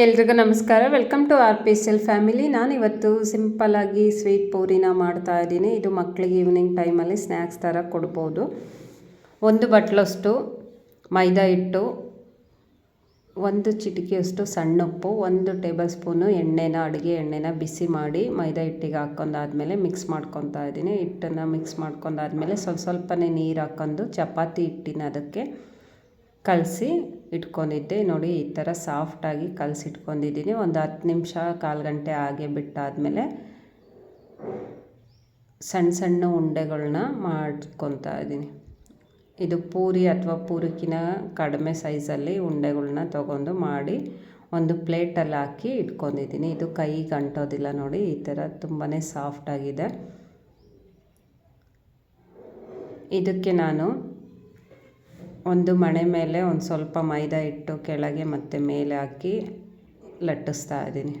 ಎಲ್ರಿಗೂ ನಮಸ್ಕಾರ. Welcome to R P L family ನಾನು ನಾನಿವತ್ತು ಸಿಂಪಲ್ಲಾಗಿ ಸ್ವೀಟ್ ಪೂರಿನ ಮಾಡ್ತಾ ಇದ್ದೀನಿ. ಇದು ಮಕ್ಕಳಿಗೆ ಈವ್ನಿಂಗ್ ಟೈಮಲ್ಲಿ ಸ್ನ್ಯಾಕ್ಸ್ ಥರ ಕೊಡ್ಬೋದು. ಒಂದು ಬಟ್ಲಷ್ಟು ಮೈದಾ ಹಿಟ್ಟು, ಒಂದು ಚಿಟಿಕೆಯಷ್ಟು ಸಣ್ಣ ಉಪ್ಪು, ಒಂದು ಟೇಬಲ್ ಸ್ಪೂನು ಎಣ್ಣೆನ, ಅಡುಗೆ ಎಣ್ಣೆನ ಬಿಸಿ ಮಾಡಿ ಮೈದಾ ಹಿಟ್ಟಿಗೆ ಹಾಕ್ಕೊಂಡಾದ್ಮೇಲೆ ಮಿಕ್ಸ್ ಮಾಡ್ಕೊತಾ ಇದ್ದೀನಿ. ಹಿಟ್ಟನ್ನು ಮಿಕ್ಸ್ ಮಾಡ್ಕೊಂಡಾದ್ಮೇಲೆ ಸ್ವಲ್ಪ ಸ್ವಲ್ಪನೇ ನೀರು ಹಾಕ್ಕೊಂಡು ಚಪಾತಿ ಹಿಟ್ಟಿನ ಅದಕ್ಕೆ ಕಲಸಿ ಇಟ್ಕೊಂಡಿದ್ದೆ. ನೋಡಿ, ಈ ಥರ ಸಾಫ್ಟಾಗಿ ಕಲಸಿ ಇಟ್ಕೊಂಡಿದ್ದೀನಿ ಒಂದು ಹತ್ತು ನಿಮಿಷ, ಕಾಲು ಗಂಟೆ ಹಾಗೆ ಬಿಟ್ಟಾದಮೇಲೆ ಸಣ್ಣ ಸಣ್ಣ ಉಂಡೆಗಳನ್ನ ಮಾಡ್ಕೊತಾ ಇದ್ದೀನಿ. ಇದು ಪೂರಿ ಅಥವಾ ಪೂರಿಕಿನ ಕಡಿಮೆ ಸೈಜಲ್ಲಿ ಉಂಡೆಗಳನ್ನ ತೊಗೊಂಡು ಮಾಡಿ ಒಂದು ಪ್ಲೇಟಲ್ಲಿ ಹಾಕಿ ಇಟ್ಕೊಂಡಿದ್ದೀನಿ. ಇದು ಕೈಗೆ ಅಂಟೋದಿಲ್ಲ ನೋಡಿ, ಈ ಥರ ತುಂಬಾ ಸಾಫ್ಟಾಗಿದೆ ಇದಕ್ಕೆ ನಾನು ಒಂದು ಮಣೆ ಮೇಲೆ ಒಂದು ಸ್ವಲ್ಪ ಮೈದಾ ಇಟ್ಟು ಕೆಳಗೆ ಮತ್ತು ಮೇಲೆ ಹಾಕಿ ಲಟ್ಟಿಸ್ತಾ ಇದ್ದೀನಿ.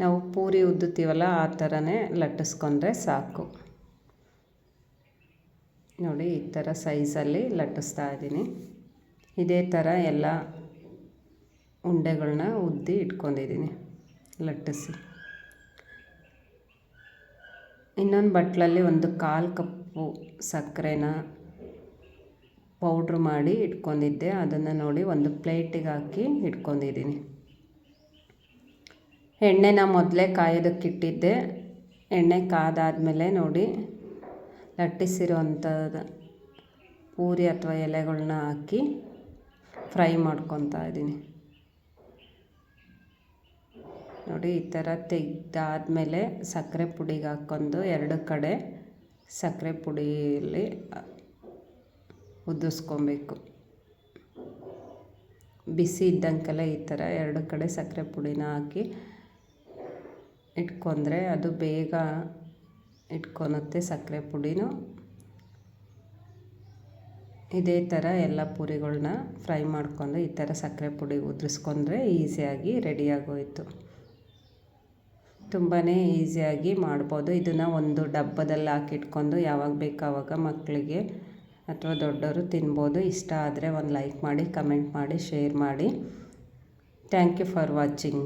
ನಾವು ಪೂರಿ ಉದ್ದುತ್ತೀವಲ್ಲ, ಆ ಥರನೇ ಲಟ್ಟಿಸ್ಕೊಂಡ್ರೆ ಸಾಕು. ನೋಡಿ, ಈ ಥರ ಸೈಜಲ್ಲಿ ಲಟ್ಟಿಸ್ತಾ ಇದ್ದೀನಿ. ಇದೇ ಥರ ಎಲ್ಲ ಉಂಡೆಗಳನ್ನ ಉದ್ದಿ ಇಟ್ಕೊಂಡಿದ್ದೀನಿ, ಲಟ್ಟಿಸಿ. ಇನ್ನೊಂದು ಬಟ್ಲಲ್ಲಿ ಒಂದು ಕಾಲು ಕಪ್ಪು ಸಕ್ಕರೆನ ಪೌಡ್ರ್ ಮಾಡಿ ಇಟ್ಕೊಂಡಿದ್ದೆ. ಅದನ್ನು ನೋಡಿ ಒಂದು ಪ್ಲೇಟಿಗೆ ಹಾಕಿ ಇಟ್ಕೊಂಡಿದ್ದೀನಿ. ಎಣ್ಣೆನ ಮೊದಲೇ ಕಾಯೋದಕ್ಕಿಟ್ಟಿದ್ದೆ ಎಣ್ಣೆ ಕಾದಾದಮೇಲೆ ನೋಡಿ ಲಟ್ಟಿಸಿರುವಂಥದ್ದು ಪೂರಿ ಅಥವಾ ಎಲೆಗಳನ್ನ ಹಾಕಿ ಫ್ರೈ ಮಾಡ್ಕೊತಾ ಇದ್ದೀನಿ. ನೋಡಿ, ಈ ಥರ ತೆಗ್ದಾದಮೇಲೆ ಸಕ್ಕರೆ ಪುಡಿಗೆ ಹಾಕ್ಕೊಂಡು ಎರಡು ಕಡೆ ಸಕ್ಕರೆ ಪುಡಿಯಲ್ಲಿ ಉದ್ದಿಸ್ಕೊಬೇಕು ಬಿಸಿ ಇದ್ದಂಗೆಲ್ಲ ಈ ಥರ ಎರಡು ಕಡೆ ಸಕ್ಕರೆ ಪುಡಿನ ಹಾಕಿ ಇಟ್ಕೊಂಡ್ರೆ ಅದು ಬೇಗ ಇಟ್ಕೊಳುತ್ತೆ ಸಕ್ಕರೆ ಪುಡಿನೂ. ಇದೇ ಥರ ಎಲ್ಲ ಪೂರಿಗಳನ್ನ ಫ್ರೈ ಮಾಡ್ಕೊಂಡು ಈ ಥರ ಸಕ್ಕರೆ ಪುಡಿ ಉದುರಿಸ್ಕೊಂಡ್ರೆ ಈಸಿಯಾಗಿ ರೆಡಿಯಾಗೋಯಿತು. ತುಂಬಾ ಈಸಿಯಾಗಿ ಮಾಡ್ಬೋದು. ಇದನ್ನು ಒಂದು ಡಬ್ಬದಲ್ಲಿ ಹಾಕಿಟ್ಕೊಂಡು ಯಾವಾಗ ಬೇಕು ಆವಾಗ ಮಕ್ಕಳಿಗೆ ಅಥವಾ ದೊಡ್ಡವರು ತಿನ್ಬೋದು, ಇಷ್ಟ ಆದರೆ ಒಂದು ಲೈಕ್ ಮಾಡಿ ಕಮೆಂಟ್ ಮಾಡಿ ಶೇರ್ ಮಾಡಿ. Thank you for watching